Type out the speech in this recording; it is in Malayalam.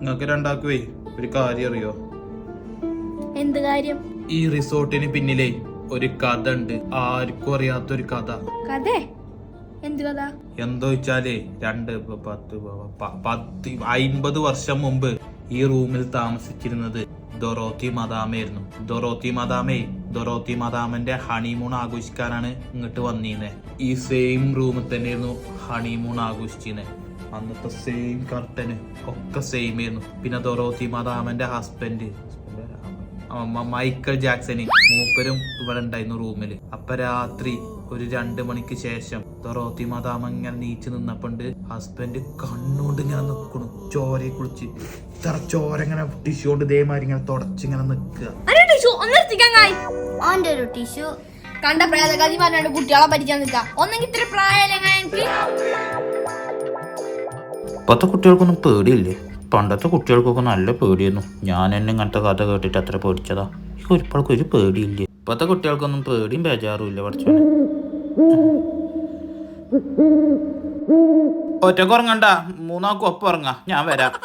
നിങ്ങൾക്ക് രണ്ടാക്കുവേ ഒരു കാര്യം അറിയോ? എന്ത് കാര്യം? ഈ റിസോർട്ടിന് പിന്നിലെ ഒരു കഥ ഉണ്ട് ആർക്കും അറിയാത്തൊരു കഥ. കഥേ? എന്ത് കഥ? എന്തോ വെച്ചാലേ രണ്ട് പ- പത്ത് പ- പ- പത്ത് അയിമ്പത് വർഷം മുമ്പ് ഈ റൂമിൽ താമസിച്ചിരുന്നത് ദൊറോത്തി മദാമയായിരുന്നു. ദൊറോത്തി മദാമേ ദൊറോത്തി മദാമന്റെ ഹണിമൂൺ ആഘോഷിക്കാനാണ് ഇങ്ങോട്ട് വന്നീന്നെ. ഈ സെയിം റൂമിൽ തന്നെയായിരുന്നു ഹണിമൂൺ ആഘോഷിച്ചിരുന്നത് അന്നത്തെ സെയിം കർട്ടന് ഒക്കെ സെയിം ആയിരുന്നു. പിന്നെ ദൊറോത്തി മദാമന്റെ ഹസ്ബൻഡ് മൈക്കൽ ജാക്സന്. മൂപ്പരും ഇവിടെ ഉണ്ടായിരുന്നു റൂമിൽ അപ്പൊ രാത്രി ഒരു രണ്ട് മണിക്ക് ശേഷം ദൊറോത്തി മദാമ ഇങ്ങനെ നീച്ചു നിന്നപ്പോണ്ട് ഹസ്ബൻഡ് കണ്ണുകൊണ്ട് ഇങ്ങനെ നിക്കണു. ചോരയെ കുളിച്ച്. ഇത്ര ചോര ഇങ്ങനെ ടിഷ്യൂ കൊണ്ട് ഇതേമാതിരി ഇങ്ങനെ തുടച്ചിങ്ങനെ നിക്കുക. ഓന്റെ ഒരു ടിഷ്യൂ കണ്ട പറഞ്ഞാണ്ട് കുട്ടികളെ പഠിക്കാൻ നിൽക്കാം ഒന്നെങ്കിൽ ഇത്ര പ്രായമല്ല എനിക്ക് ഇപ്പോഴത്തെ കുട്ടികൾക്കൊന്നും പേടിയില്ലേ? പണ്ടത്തെ കുട്ടികൾക്കൊക്കെ നല്ല പേടിയായിരുന്നു. ഞാൻ എന്നെ ഇങ്ങനത്തെ കഥ കേട്ടിട്ട് അത്ര പേടിച്ചതാ. ഇപ്പോഴൊക്കെ ഒരു പേടിയില്ലേ? ഇപ്പോഴത്തെ കുട്ടികൾക്കൊന്നും പേടിയും ബേജാറും ഇല്ല പഠിച്ചു ഒറ്റയ്ക്ക് ഉറങ്ങണ്ട. മൂന്നാൾക്കും ഒപ്പം ഉറങ്ങാം. ഞാൻ വരാം.